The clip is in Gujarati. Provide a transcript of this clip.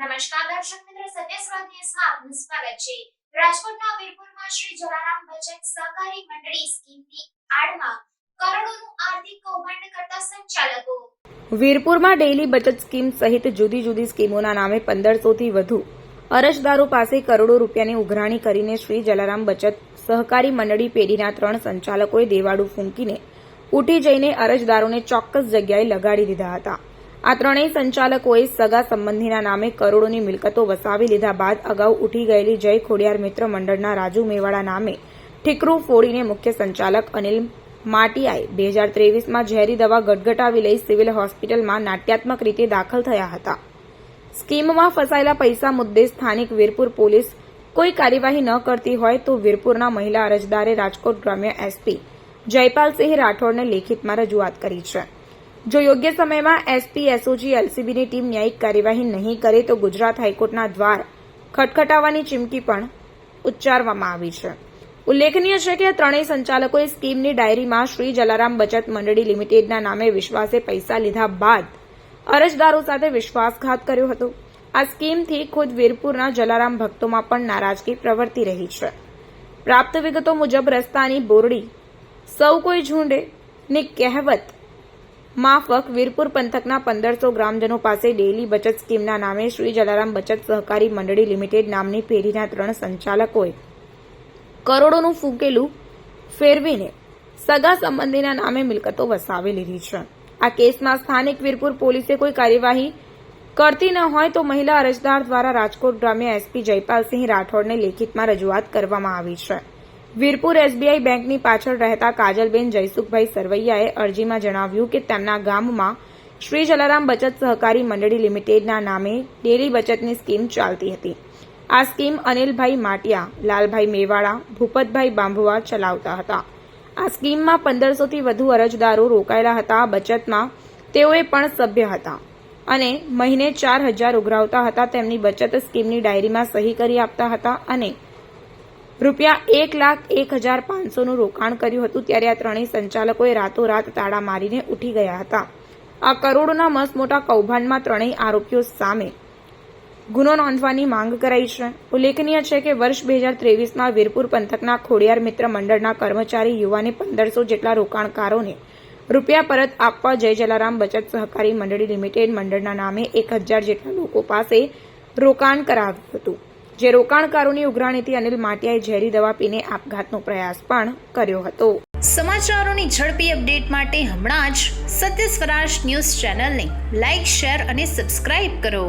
દર્શક મિત્રો સત્યસ્વાદ ન્યૂઝમાં સ્વાગત છે. રાજકોટના વીરપુરમાં શ્રી જલારામ બચત સહકારી મંડળી સ્કીમની આડમાં કરોડોનું આર્થિક કૌભાંડ કરતા સંચાલકો. વીરપુરમાં ડેઇલી બચત સ્કીમ સહિત જુદી જુદી સ્કીમોના નામે પંદરસોથી વધુ અરજદારો પાસે કરોડો રૂપિયાની ઉઘરાણી કરીને શ્રી જલારામ બચત સહકારી મંડળી પેઢીના ત્રણ સંચાલકોએ દેવાળું ફૂંકીને ઉઠી જઈને અરજદારોને ચોક્કસ જગ્યાએ લગાડી દીધા હતા. આ ત્રણેય સંચાલકોએ સગા સંબંધીના નામે કરોડોની મિલકતો વસાવી લીધા બાદ અગાઉ ઉઠી ગયેલી જય ખોડિયાર મિત્ર મંડળના રાજુ મેવાડા નામે ઠીકરું ફોડીને મુખ્ય સંચાલક અનિલ માટિયાએ બે હજાર ત્રેવીસમાં ઝેરી દવા ગટગટાવી લઈ સિવિલ હોસ્પિટલમાં નાટ્યાત્મક રીતે દાખલ થયા હતા. સ્કીમમાં ફસાયેલા પૈસા મુદ્દે સ્થાનિક વીરપુર પોલીસ કોઈ કાર્યવાહી ન કરતી હોય તો વીરપુરના મહિલા અરજદારે રાજકોટ ગ્રામ્ય એસપી જયપાલસિંહ રાઠોડને લેખિતમાં રજૂઆત કરી છે. જો યોગ્ય સમયમાં એસપી એસઓજી એલસીબીની ટીમ ન્યાયિક કાર્યવાહી નહીં કરે તો ગુજરાત હાઈકોર્ટના દ્વાર ખટખટાવવાની ચીમકી પણ ઉચ્ચારવામાં આવી છે. ઉલ્લેખનીય છે કે ત્રણેય સંચાલકોએ સ્કીમની ડાયરીમાં શ્રી જલારામ બચત મંડળી લિમિટેડના નામે વિશ્વાસે પૈસા લીધા બાદ અરજદારો સાથે વિશ્વાસઘાત કર્યો હતો. આ સ્કીમથી ખુદ વીરપુરના જલારામ ભક્તોમાં પણ નારાજગી પ્રવર્તી રહી છે. પ્રાપ્ત વિગતો મુજબ રસ્તાની બોરડી, સૌ કોઈ ઝુંડે, ની કહેવત માફક વીરપુર પંથકના પંદરસો ગ્રામજનો પાસે ડેઇલી બચત સ્કીમના નામે શ્રી જલારામ બચત સહકારી મંડળી લિમિટેડ નામની પેઢીના ત્રણ સંચાલકોએ કરોડોનું ફૂંકેલું ફેરવીને સગા સંબંધીના નામે મિલકતો વસાવી લીધી છે. આ કેસમાં સ્થાનિક વીરપુર પોલીસે કોઈ કાર્યવાહી કરતી ન હોય તો મહિલા અરજદાર દ્વારા રાજકોટ ગ્રામ્ય એસપી જયપાલસિંહ રાઠોડને લેખિતમાં રજૂઆત કરવામાં આવી છે. વીરપુર એસબીઆઈ બેંકની પાછળ રહેતા કાજલબેન જયસુખભાઈ સરવૈયાએ અરજીમાં જણાવ્યું કે તેમના ગામમાં શ્રી જલારામ બચત સહકારી મંડળી લિમિટેડના નામે ડેલી બચતની સ્કીમ ચાલતી હતી. આ સ્કીમ અનિલભાઈ માટિયા, લાલભાઈ મેવાડા, ભૂપતભાઈ બાંભુવા ચલાવતા હતા. આ સ્કીમમાં પંદરસોથી વધુ અરજદારો રોકાયેલા હતા. બચતમાં તેઓએ પણ સભ્ય હતા અને મહિને ચાર હજાર ઉઘરાવતા હતા. તેમની બચત સ્કીમની ડાયરીમાં સહી કરી આપતા હતા અને રૂપિયા એક લાખ એક હજાર પાંચસોનું રોકાણ કર્યું હતું ત્યારે આ ત્રણેય સંચાલકોએ રાતોરાત તાળા મારીને ઉઠી ગયા હતા. આ કરોડોના મસ્ત મોટા કૌભાંડમાં ત્રણેય આરોપીઓ સામે ગુનો નોંધવાની માંગ કરાઈ છે. ઉલ્લેખનીય છે કે વર્ષ બે હજાર ત્રેવીસમાં વીરપુર પંથકના ખોડિયાર મિત્ર મંડળના કર્મચારી યુવાને પંદરસો જેટલા રોકાણકારોને રૂપિયા પરત આપવા જય જલારામ બચત સહકારી મંડળી લિમિટેડ મંડળના નામે એક હજાર જેટલા લોકો પાસે રોકાણ કરાવ્યું હતું. જે રોકાણકારોની ઉઘરાણીથી અનિલ માટિયાએ ઝેરી દવા પીને આપઘાતનો પ્રયાસ પણ કર્યો હતો. સમાચારોની ઝડપી અપડેટ માટે હમણાં જ સત્ય સ્વરાજ ન્યૂઝ ચેનલને લાઇક શેર અને સબસ્ક્રાઇબ કરો.